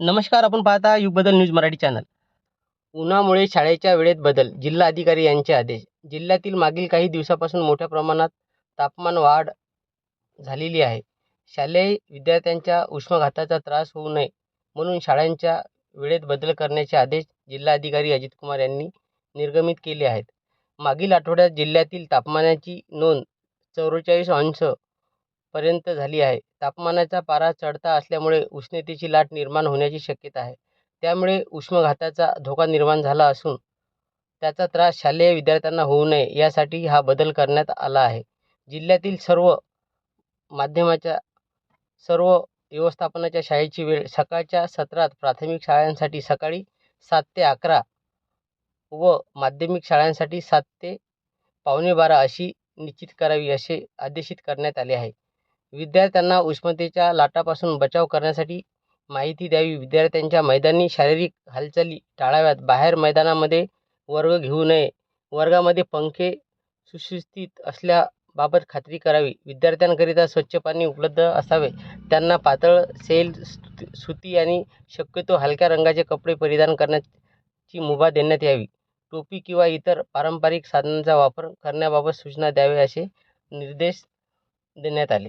नमस्कार आपण पाहता युग बदल न्यूज मराठी चॅनल. उन्हामुळे शाळेच्या वेळेत बदल जिल्हा अधिकारी यांचे आदेश. जिल्ह्यातील मागील काही दिवसापासून मोठ्या प्रमाणात तापमान वाढ झालेली आहे. शालेय विद्यार्थ्यांच्या उष्माघाताचा त्रास होऊ नये म्हणून शाळांच्या वेळेत बदल करण्याचे आदेश जिल्हाधिकारी अजित कुमार यांनी निर्गमित केले आहेत. मागील आठवड्यात जिल्ह्यातील तापमानाची नोंद चौवेचाळीस अंश पर्यंत झाली आहे. तापमानाचा पारा चढता असल्यामुळे उष्णतेची लाट निर्माण होण्याची शक्यता आहे. त्यामुळे उष्माघाताचा धोका निर्माण झाला असून त्याचा त्रास शालेय विद्यार्थ्यांना होऊ नये यासाठी हा बदल करण्यात आला आहे. जिल्ह्यातील सर्व माध्यमाच्या सर्व व्यवस्थापनाच्या शाळेची वेळ सकाळच्या सत्रात प्राथमिक शाळांसाठी सकाळी सात ते अकरा व माध्यमिक शाळांसाठी सात ते पावणे बारा अशी निश्चित करावी असे आदेशित करण्यात आले आहे. विद्यार्थ्यांना उष्णतेच्या लाटापासून बचाव करण्यासाठी माहिती द्यावी. विद्यार्थ्यांच्या मैदानी शारीरिक हालचाली टाळाव्यात. बाहेर मैदानामध्ये वर्ग घेऊ नये. वर्गामध्ये पंखे सुशिस्तीत असल्याबाबत खात्री करावी. विद्यार्थ्यांकरिता स्वच्छ पाणी उपलब्ध असावे. त्यांना पातळ सेल सुती आणि शक्यतो हलक्या रंगाचे कपडे परिधान करण्याची मुभा देण्यात यावी. टोपी किंवा इतर पारंपरिक साधनांचा वापर करण्याबाबत सूचना द्यावी असे निर्देश देण्यात आले.